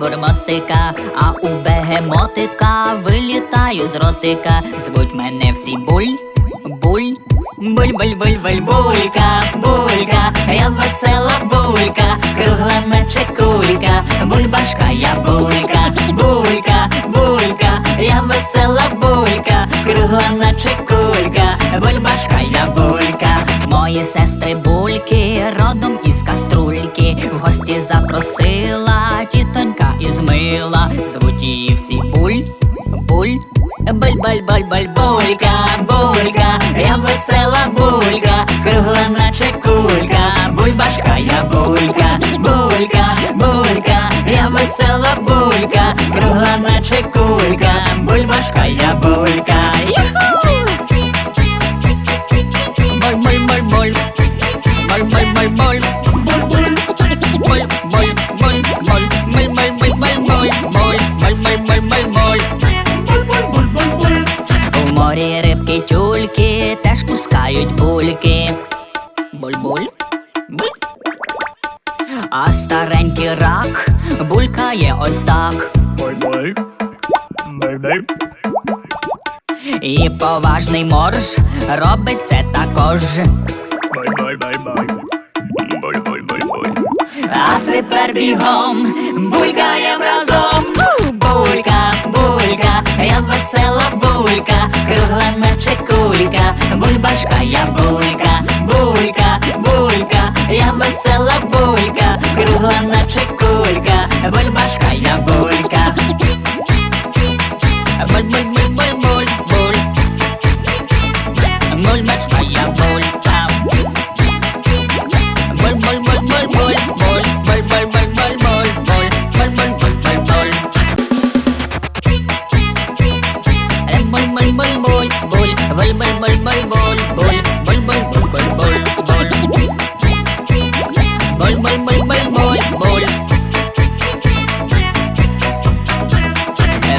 бурмосика, а у бегемотика вилітаю з ротика. Звуть мене всі буль, буль. Буль, буль, буль, буль, булька, булька, я весела булька, кругла наче кулька, бульбашка, я булька, булька, булька, я весела булька, кругла наче кулька, бульбашка, я булька. Мої сестри бульки, родом запросила тітонька із мила, звуть її всі буль, буль. Буль, буль, буль, буль, булька, булька, я весела булька, кругла наче кулька, бульбашка, я булька, булька, булька, я весела булька, кругла наче кулька, бульбашка, я булька. Буль. У морі рибки тюльки теж пускають бульки. А старенький рак булькає ось так. І поважний морж робить це також. Бай-бай-бай-бай. Тепер бігом. Булькаєм разом. Булька, булька, я весела булька, кругла наче кулька, бульбашка, я булька, булька, булька, я весела булька, кругла наче кулька, буль, буль, буль.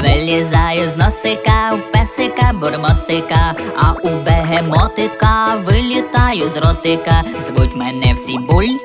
Вилізаю з носика, в песика, бурмосика, а у бегемотика вилітаю з ротика. Звуть мене всі буль,